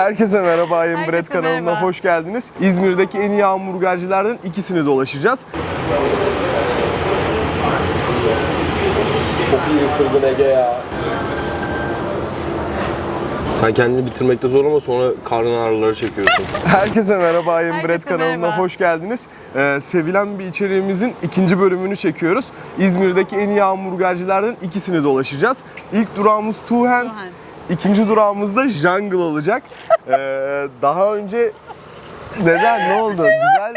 Herkese merhaba Ayın Bread kanalına merhaba. hoş geldiniz. İzmir'deki en iyi hamburgercilerden ikisini dolaşacağız. Çok iyi ısırdın Ege ya. Sen kendini bitirmekte zor ama sonra karnın ağrıları çekiyorsun. Herkese merhaba Ayın Bread kanalına merhaba. hoş geldiniz. Ee, sevilen bir içeriğimizin ikinci bölümünü çekiyoruz. İzmir'deki en iyi hamburgercilerden ikisini dolaşacağız. İlk durağımız Two Hands. Hands. İkinci durağımız da Jungle olacak. Ee, daha önce neden ne oldu? Güzel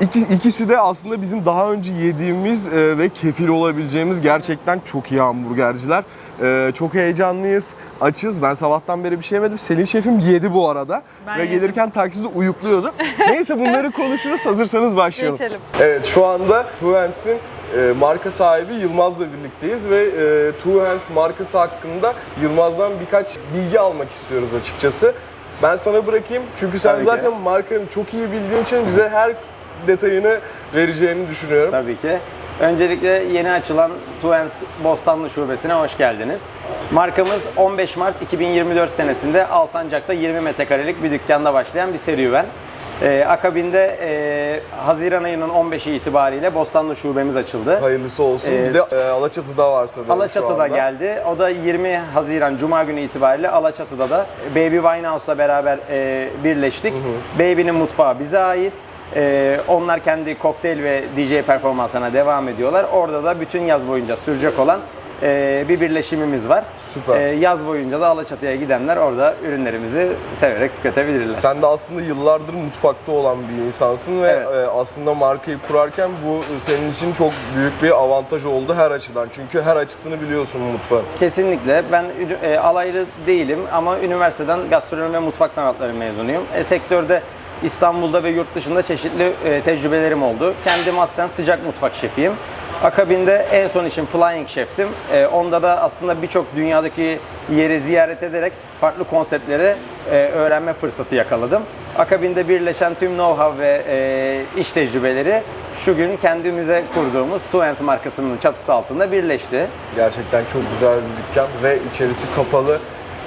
İki, ikisi de aslında bizim daha önce yediğimiz e, ve kefil olabileceğimiz gerçekten çok iyi hamburgerciler. E, çok heyecanlıyız, açız. Ben sabahtan beri bir şey yemedim. Selin şefim yedi bu arada. Ben ve yedim. gelirken takside uyukluyordu. Neyse bunları konuşuruz. Hazırsanız başlayalım. Geçelim. Evet şu anda Hands'in e, marka sahibi Yılmaz'la birlikteyiz ve e, Two Hands markası hakkında Yılmaz'dan birkaç bilgi almak istiyoruz açıkçası. Ben sana bırakayım çünkü sen Tabii ki. zaten markanın çok iyi bildiğin için bize her detayını vereceğini düşünüyorum. Tabii ki. Öncelikle yeni açılan Tuens Bostanlı Şubesi'ne hoş geldiniz. Markamız 15 Mart 2024 senesinde Alsancak'ta 20 metrekarelik bir dükkanda başlayan bir serüven. Ee, akabinde e, Haziran ayının 15'i itibariyle Bostanlı Şubemiz açıldı. Hayırlısı olsun. Ee, bir de e, Alaçatı'da var sanırım Alaçatı'da geldi. O da 20 Haziran Cuma günü itibariyle Alaçatı'da da Baby Winehouse'la beraber e, birleştik. Baby'nin mutfağı bize ait. E, onlar kendi kokteyl ve DJ performansına devam ediyorlar. Orada da bütün yaz boyunca sürecek olan e, bir birleşimimiz var. Süper. E, yaz boyunca da Alaçatı'ya gidenler orada ürünlerimizi severek tüketebilirler. Sen de aslında yıllardır mutfakta olan bir insansın ve Evet. e, aslında markayı kurarken bu senin için çok büyük bir avantaj oldu her açıdan. Çünkü her açısını biliyorsun mutfağın. Kesinlikle. Ben e, alaylı değilim ama üniversiteden gastronomi ve mutfak sanatları mezunuyum. E, sektörde İstanbul'da ve yurt dışında çeşitli e, tecrübelerim oldu. Kendim aslen sıcak mutfak şefiyim. Akabinde en son işim Flying Chef'tim. E, onda da aslında birçok dünyadaki yeri ziyaret ederek farklı konseptleri e, öğrenme fırsatı yakaladım. Akabinde birleşen tüm know-how ve e, iş tecrübeleri şu gün kendimize kurduğumuz Hands markasının çatısı altında birleşti. Gerçekten çok güzel bir dükkan ve içerisi kapalı.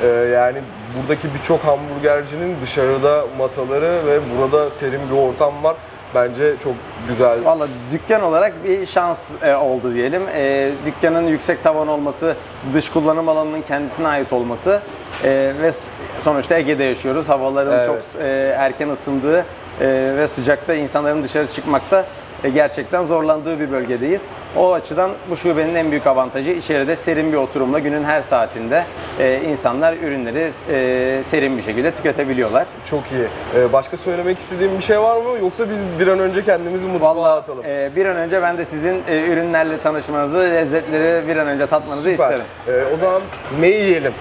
Ee, yani buradaki birçok hamburgercinin dışarıda masaları ve burada serin bir ortam var. Bence çok güzel. Valla dükkan olarak bir şans e, oldu diyelim. E, dükkanın yüksek tavan olması, dış kullanım alanının kendisine ait olması e, ve sonuçta Ege'de yaşıyoruz. Havaların Evet. çok e, erken ısındığı e, ve sıcakta insanların dışarı çıkmakta gerçekten zorlandığı bir bölgedeyiz. O açıdan bu şubenin en büyük avantajı içeride serin bir oturumla günün her saatinde e, insanlar ürünleri e, serin bir şekilde tüketebiliyorlar. Çok iyi. Ee, başka söylemek istediğin bir şey var mı? Yoksa biz bir an önce kendimizi mutfağa Vallahi atalım. e, bir an önce ben de sizin e, ürünlerle tanışmanızı, lezzetleri bir an önce tatmanızı Süper. isterim. O zaman ne yiyelim?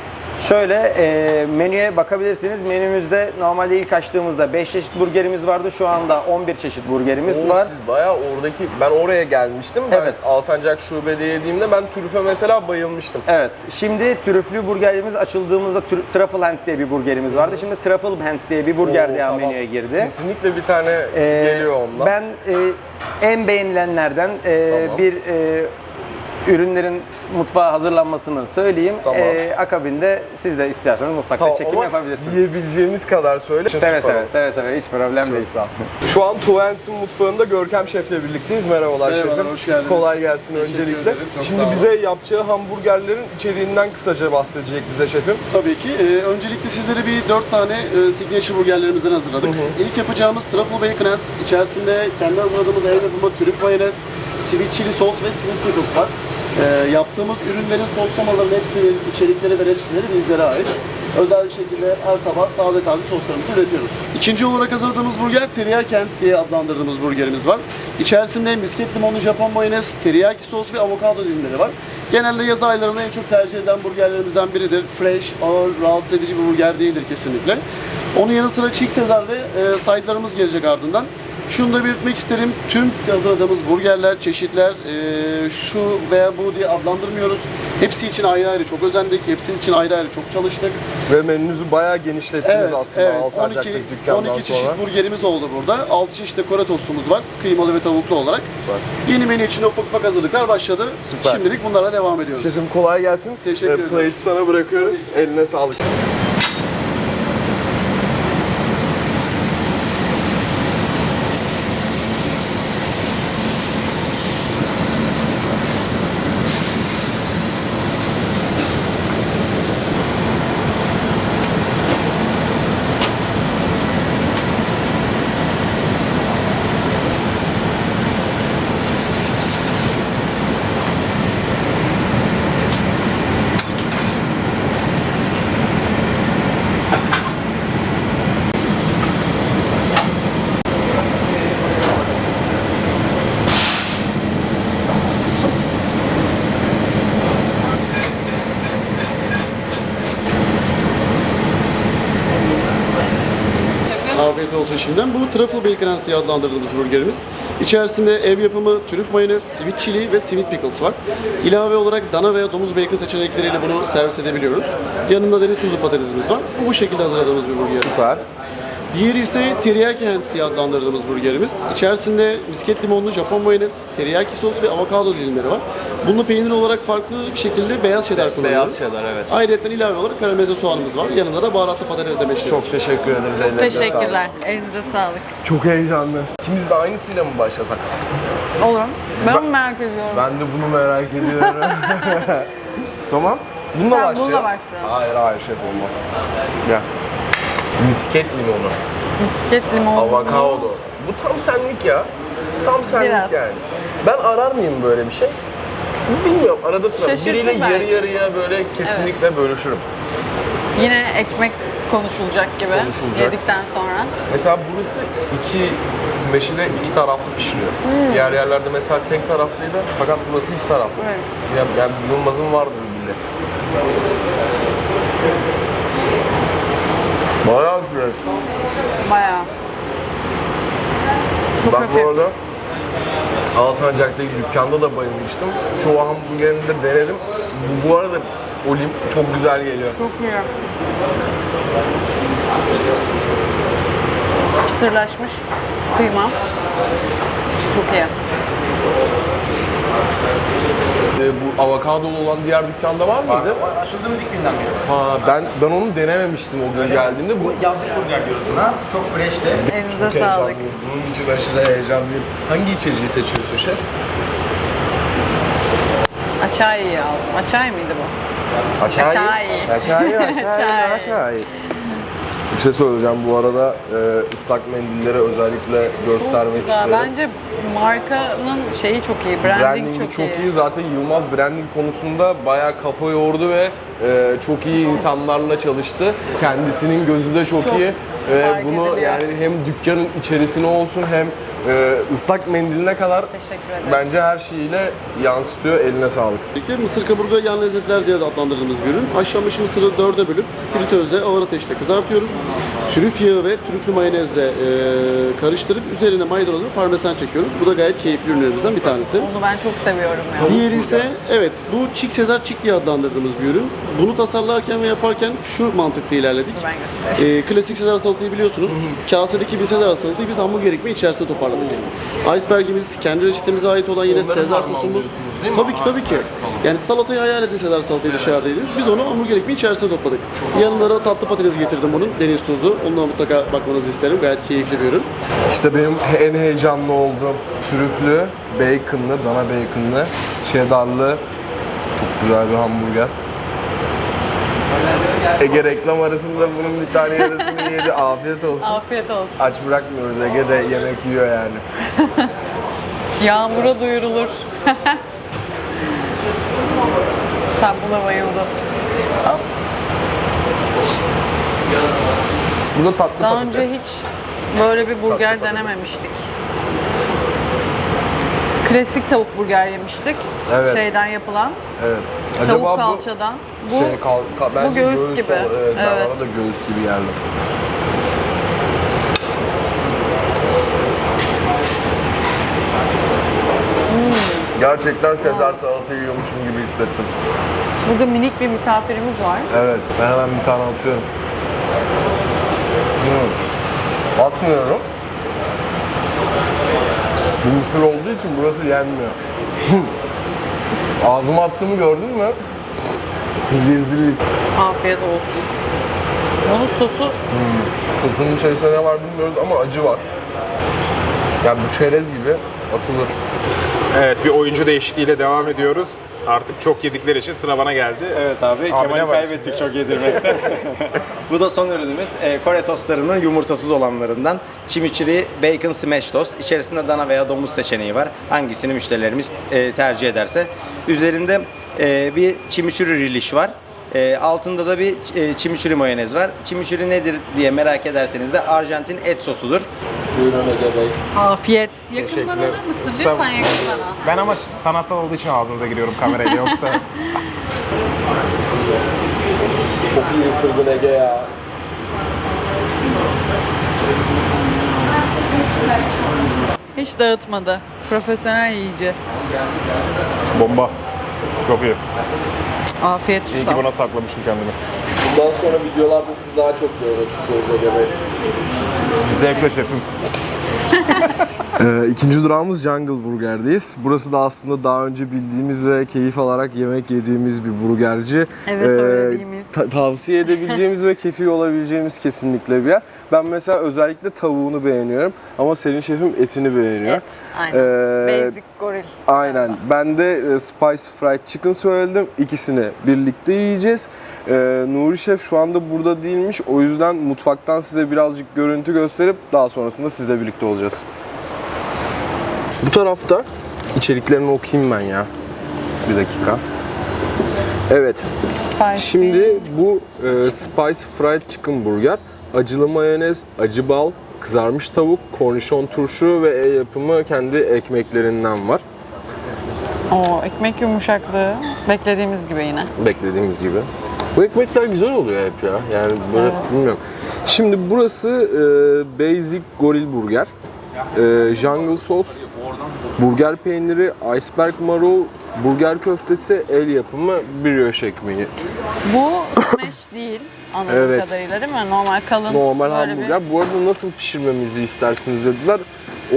Şöyle e, menüye bakabilirsiniz. Menümüzde normalde ilk açtığımızda 5 çeşit burgerimiz vardı. Şu anda 11 çeşit burgerimiz Oo, var. Siz bayağı oradaki, ben oraya gelmiştim. Ben Evet. Alsancak şubede yediğimde ben trüfe mesela bayılmıştım. Evet. Şimdi trüflü burgerimiz açıldığımızda tr- Truffle Hands diye bir burgerimiz vardı. Şimdi Truffle Hands diye bir burger Oo, daha tamam. menüye girdi. Kesinlikle bir tane Ee, geliyor ondan. Ben e, en beğenilenlerden e, Tamam. bir e, ürünlerin mutfağa hazırlanmasını söyleyeyim. Tamam. E, akabinde siz de isterseniz mutfakta Tamam, çekim ama yapabilirsiniz. Yiyebileceğimiz kadar söyle. Seve Süper seve, oldu. seve seve hiç problem değil. Sağ ol. Şu an Tuens'in mutfağında Görkem Şef'le birlikteyiz. Merhabalar Merhabalar, şefim. hoş geldiniz. Kolay gelsin Teşekkür öncelikle. ederim, çok Şimdi sağ olun. bize yapacağı hamburgerlerin içeriğinden kısaca bahsedecek bize şefim. Tabii ki. Ee, öncelikle sizlere bir dört tane e, signature burgerlerimizden hazırladık. İlk yapacağımız Truffle Bacon Hands. İçerisinde kendi hazırladığımız ev yapımı trüf mayonez, sweet chili sos ve sweet pickles var. Ee, yaptığımız ürünlerin soslamaların hepsinin içerikleri ve reçeteleri bizlere ait. Özel bir şekilde her sabah taze taze soslarımızı üretiyoruz. İkinci olarak hazırladığımız burger Teriyaki Hands diye adlandırdığımız burgerimiz var. İçerisinde misket limonlu Japon mayonez, teriyaki sos ve avokado dilimleri var. Genelde yaz aylarında en çok tercih edilen burgerlerimizden biridir. Fresh, ağır, rahatsız edici bir burger değildir kesinlikle. Onun yanı sıra Chick Caesar ve e, side'larımız gelecek ardından. Şunu da belirtmek isterim. Tüm hazırladığımız burgerler, çeşitler e, şu veya bu diye adlandırmıyoruz. Hepsi için ayrı ayrı çok özendik. Hepsi için ayrı ayrı çok çalıştık. Ve menünüzü bayağı genişlettiniz aslında Alsancak'taki 12, dükkandan 12 çeşit sonra. burgerimiz oldu burada. 6 çeşit de kore tostumuz var. Kıymalı ve tavuklu olarak. Yeni menü için ufak ufak hazırlıklar başladı. Süper. Şimdilik bunlara devam ediyoruz. Şefim kolay gelsin. Teşekkür Ee, ederim. Plate'i sana bırakıyoruz. Eline sağlık. afiyet olsun şimdiden. Bu Truffle Bacon Hands diye adlandırdığımız burgerimiz. İçerisinde ev yapımı trüf mayonez, sweet chili ve sweet pickles var. İlave olarak dana veya domuz bacon seçenekleriyle bunu servis edebiliyoruz. Yanında deniz tuzlu patatesimiz var. Bu bu şekilde hazırladığımız bir burger. Süper. Diğeri ise teriyaki hands diye adlandırdığımız burgerimiz. İçerisinde misket limonlu Japon mayonez, teriyaki sos ve avokado dilimleri var. Bunu peynir olarak farklı bir şekilde beyaz cheddar kullanıyoruz. Beyaz cheddar, evet. Ayrıca ilave olarak karamelize soğanımız var. Yanında da baharatlı patates demeçleri. Çok teşekkür ederiz. sağlık. Teşekkürler. Elinize sağlık. Çok heyecanlı. İkimiz de aynısıyla mı başlasak? Olur. Ben onu merak ediyorum. Ben de bunu merak ediyorum. tamam. Bununla Tamam, başlayalım. bununla başlayalım. Hayır hayır şef olmaz. Gel. Misket limonu, Misket limon. avokado. Bu tam senlik ya. Tam senlik Biraz. yani. Ben arar mıyım böyle bir şey? Bilmiyorum. Arada sırada. Şaşırtır Biriyle belki. yarı yarıya böyle kesinlikle bölüşürüm. Yine ekmek konuşulacak gibi. Konuşulacak. Yedikten sonra. Mesela burası iki smash'i de iki taraflı pişiriyor. Diğer yerlerde mesela tek taraflıydı fakat burası iki taraflı. Evet. Yani, yani Yılmaz'ın vardır bir bildi. Bayağı güzel. Bayağı. Çok Ben hafif. bu arada Alsancak'taki dükkanda da bayılmıştım. Çoğu hamburgerini de denedim. Bu, bu arada Olim çok güzel geliyor. Çok iyi. Çıtırlaşmış kıyma. Çok iyi. Ee, bu avokadolu olan diğer dükkanda var mıydı? Açıldığımız ilk günden beri. Ha, ben ben onu denememiştim o gün geldiğimde. Bu Yazlık burger diyoruz buna. Çok freshti. Elinize sağlık. Bunun için aşırı heyecanlıyım. Hangi içeceği seçiyorsun şef? Açayı aldım. Açay mıydı bu? Açayı. Açayı. Açayı, açayı, Açayı. açayı. Bir şey söyleyeceğim bu arada e, ıslak mendilleri özellikle göstermek Güzel. isterim. Bence markanın şeyi çok iyi. Branding, Brandingi çok, iyi. Zaten Yılmaz branding konusunda bayağı kafa yordu ve e, çok iyi insanlarla çalıştı. Kendisinin gözü de çok, Çok iyi. Ve fark bunu ediliyor. yani hem dükkanın içerisine olsun hem e, ıslak mendiline kadar Teşekkür ederim. bence her şeyiyle yansıtıyor. Eline sağlık. Birlikte mısır kaburga yan lezzetler diye de adlandırdığımız bir ürün. Haşlanmış mısırı dörde bölüp fritözde ağır ateşte kızartıyoruz. Trüf yağı ve trüflü mayonezle e, karıştırıp üzerine maydanoz ve parmesan çekiyoruz. Bu da gayet keyifli ürünlerimizden bir tanesi. Onu ben çok seviyorum ya. Diğeri ise evet bu Çik Sezar Çik diye adlandırdığımız bir ürün. Bunu tasarlarken ve yaparken şu mantıkla ilerledik. Ben göstereyim. Ee, klasik Sezar salatayı biliyorsunuz. Kasedeki bir Sezar salatayı biz hamburger ekmeği içerisine toparladık. Iceberg'imiz kendi reçetemize ait olan yine Onları Sezar sosumuz. değil mi? Tabii ki tabii ki. Yani salatayı hayal edin Sezar salatayı dışarıdaydı. Biz onu hamburger ekmeği içerisine topladık. Yanında da tatlı patates getirdim bunun. Deniz tuzu. Ondan mutlaka bakmanızı isterim. Gayet keyifli bir ürün. İşte benim en heyecanlı olduğum trüflü, baconlı, dana baconlı, cheddarlı çok güzel bir hamburger. Ege reklam arasında bunun bir tane yarısını yedi. Afiyet olsun. Afiyet olsun. Aç bırakmıyoruz. Ege de yemek yiyor yani. Yağmura duyurulur. Sen buna bayıldın. Bu da tatlı Daha patates. önce hiç böyle bir burger denememiştik. Klasik tavuk burger yemiştik. Evet. Şeyden yapılan. Evet. Tavuk bu kalçadan. Bu şey kal, ka- bence göğüs gibi. o- Evet, ben Evet. bana da göğüs gibi geldi. Hmm. Gerçekten Sezar salata yiyormuşum gibi hissettim. burada minik bir misafirimiz var. Evet, ben hemen bir tane atıyorum. Hmm. Atmıyorum. Bu mısır olduğu için burası yenmiyor. Ağzıma attığımı gördün mü? Rezillik. Afiyet olsun. Onun sosu Sosunun içerisinde ne var bilmiyoruz ama acı var. Yani bu çerez gibi atılır. Evet bir oyuncu değişikliğiyle devam ediyoruz. Artık çok yedikleri için sıra bana geldi. Evet abi, ne Kemal'i kaybettik çok yedirmekte. Bu da son ürünümüz. E, Kore tostlarının yumurtasız olanlarından. Chimichurri Bacon Smash Toast. İçerisinde dana veya domuz seçeneği var. Hangisini müşterilerimiz e, tercih ederse. Üzerinde e, bir chimichurri relish var. E, altında da bir e, chimichurri mayonez var. Chimichurri nedir diye merak ederseniz de Arjantin et sosudur. Buyurun Ege Bey. afiyet. Yakından Teşekkürler. alır mısın? Lütfen yakından al. Ben ama sanatsal olduğu için ağzınıza giriyorum kamerayla yoksa Çok iyi ısırdın Ege ya. Hiç dağıtmadı. Profesyonel yiyici. Bomba. Çok iyi. Afiyet İyi ki olsun. buna saklamışım kendimi. Bundan sonra videolarda siz daha çok görmek istiyoruz Egemen'i. Zevkle şefim. Ee, ikinci durağımız Jungle Burger'deyiz. Burası da aslında daha önce bildiğimiz ve keyif alarak yemek yediğimiz bir burgerci. Evet, söylediğimiz. Ta- tavsiye edebileceğimiz ve keyfi olabileceğimiz kesinlikle bir yer. Ben mesela özellikle tavuğunu beğeniyorum ama senin şefim etini beğeniyor. Et, aynen. Ee, Basic goril. Aynen. Ben de e, Spice Fried Chicken söyledim. İkisini birlikte yiyeceğiz. Ee, Nuri Şef şu anda burada değilmiş. O yüzden mutfaktan size birazcık görüntü gösterip daha sonrasında sizle birlikte olacağız. Bu tarafta içeriklerini okuyayım ben ya. Bir dakika. Evet. Spicy. Şimdi bu e, Spice Fried Chicken Burger. Acılı mayonez, acı bal, kızarmış tavuk, kornişon turşu ve el yapımı kendi ekmeklerinden var. O ekmek yumuşaklığı beklediğimiz gibi yine. beklediğimiz gibi. Bu ekmekler güzel oluyor hep ya. Yani böyle bilmiyorum. Şimdi burası e, Basic Goril Burger. E, jungle sos, burger peyniri, iceberg marul, burger köftesi, el yapımı brioche ekmeği. Bu smash değil anladığım Evet. kadarıyla değil mi? Normal kalın. Normal böyle bir- hamburger. Bu arada nasıl pişirmemizi istersiniz dediler.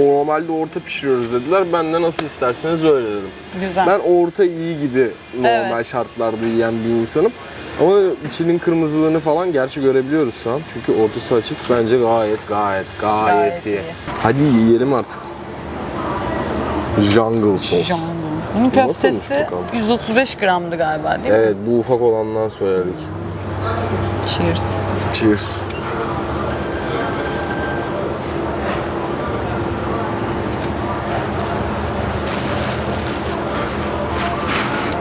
O normalde orta pişiriyoruz dediler. Ben de nasıl isterseniz öyle dedim. Güzel. Ben orta iyi gibi normal Evet. şartlarda yiyen bir insanım. Ama içinin kırmızılığını falan gerçi görebiliyoruz şu an. Çünkü ortası açık. Bence gayet gayet gayet, Gayet iyi. iyi. Hadi yiyelim artık. Jungle sos. Jambon. Bunun köftesi bakalım? 135 gramdı galiba değil mi? Evet bu ufak olandan söyledik. Cheers. Cheers.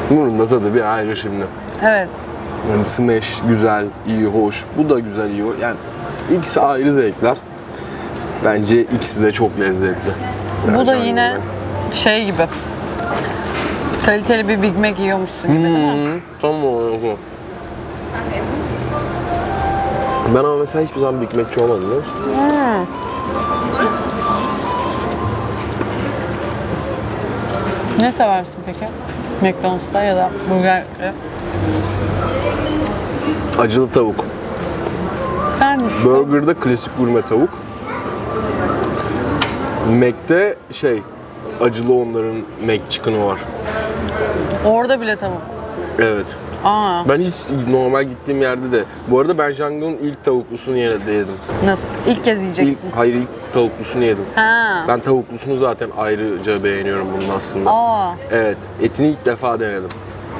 Bunun da tadı bir ayrı şimdi. Evet. Yani smash güzel, iyi, hoş. Bu da güzel, iyi. hoş. Yani ikisi ayrı zevkler. Bence ikisi de çok lezzetli. Bu da Yani yine şey gibi. Kaliteli bir Big Mac yiyormuşsun gibi değil mi? Hı, tam olarak o. Ben ama mesela hiçbir zaman Big Mac'çi olmadım biliyor musun? Ne seversin peki? McDonald's'ta ya da burgerde. Acılı tavuk. Sen Burger'da klasik gurme tavuk. Mac'te şey, acılı onların Mac chicken'ı var. orada bile tavuk. Evet. Aa, Ben hiç normal gittiğim yerde de. Bu arada ben Jungle'ın ilk tavuklusunu yerde yedim. nasıl? İlk kez İlk, yiyeceksin. hayır ilk tavuklusunu yedim. Ha. Ben tavuklusunu zaten ayrıca beğeniyorum bunun aslında. Aa, Evet, etini ilk defa denedim.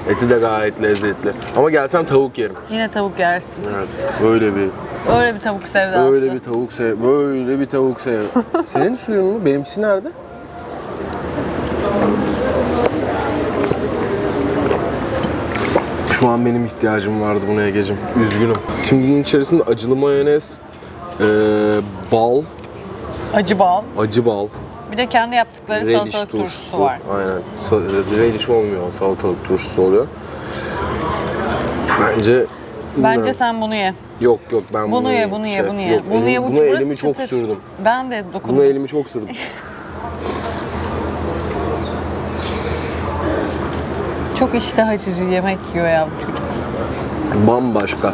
Eti de gayet lezzetli. Ama gelsem tavuk yerim. yine tavuk yersin. Evet, böyle bir, Öyle bir tavuk sevdası. böyle bir tavuk sev, böyle bir tavuk sev. Senin suyun mu? Benimkisi nerede? Şu an benim ihtiyacım vardı buna Ege'cim. Üzgünüm. Şimdi bunun içerisinde acılı mayonez, eee, bal, Acı bal. acı bal, Bir de kendi yaptıkları relish salatalık turşusu, turşusu. var. Aynen. Sa- Relish olmuyor, salatalık turşusu oluyor. Bence Bence bilmiyorum. sen bunu ye. Yok yok ben bunu, Bunu ye, bunu ye, şef. bunu ye. Yok, Bunu elim- ye, bu buna elimi çok çıtır. sürdüm. Ben de dokundum. Buna elimi çok sürdüm. Çok iştah açıcı yemek yiyor ya bu çocuk. Bambaşka.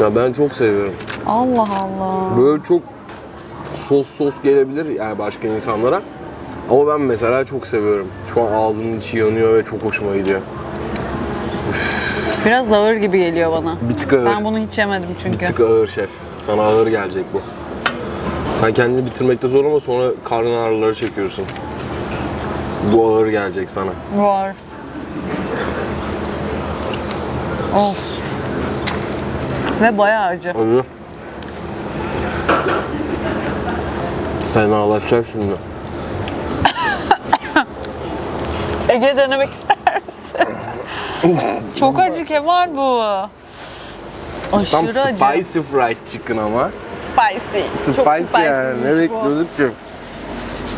Ya ben çok seviyorum. Allah Allah. Böyle çok sos sos gelebilir yani başka insanlara. Ama ben mesela çok seviyorum. Şu an ağzımın içi yanıyor ve çok hoşuma gidiyor. Biraz ağır gibi geliyor bana. Bir tık ağır. Ben bunu hiç yemedim çünkü. Bir tık ağır şef. Sana ağır gelecek bu. Sen kendini bitirmekte zor ama sonra karın ağrıları çekiyorsun. Bu ağır gelecek sana. Var. Of. Ve bayağı acı. Acı. Fenalaşacak şimdi. Ege denemek ister misin? Çok acı Kemal bu. Tam Aşırı acı. spicy fried chicken ama. Spicy. Çok Spicy yani. Ne bu. bekliyorduk ki?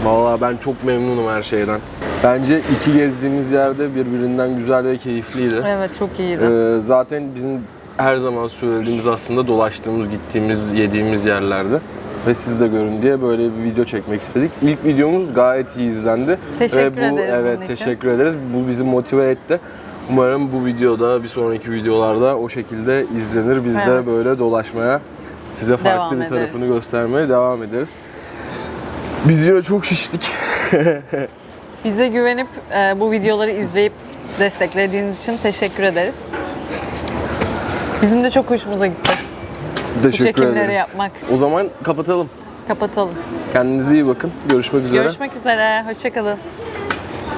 Vallahi ben çok memnunum her şeyden. Bence iki gezdiğimiz yerde birbirinden güzel ve keyifliydi. Evet çok iyiydi. Ee, zaten bizim her zaman söylediğimiz aslında dolaştığımız, gittiğimiz, yediğimiz yerlerde. Ve siz de görün diye böyle bir video çekmek istedik. İlk videomuz gayet iyi izlendi. Teşekkür ve bu, ederiz Evet bunun teşekkür ederiz. Bu bizi motive etti. Umarım bu videoda, bir sonraki videolarda o şekilde izlenir. Biz de Evet. böyle dolaşmaya, size farklı Devam bir ederiz. tarafını göstermeye devam ederiz. Biz yine çok şiştik. Bize güvenip e, bu videoları izleyip desteklediğiniz için teşekkür ederiz. Bizim de çok hoşumuza gitti. Teşekkür çekimleri ederiz. yapmak. O zaman kapatalım. Kapatalım. Kendinize iyi bakın. Görüşmek üzere. Görüşmek üzere. Hoşçakalın.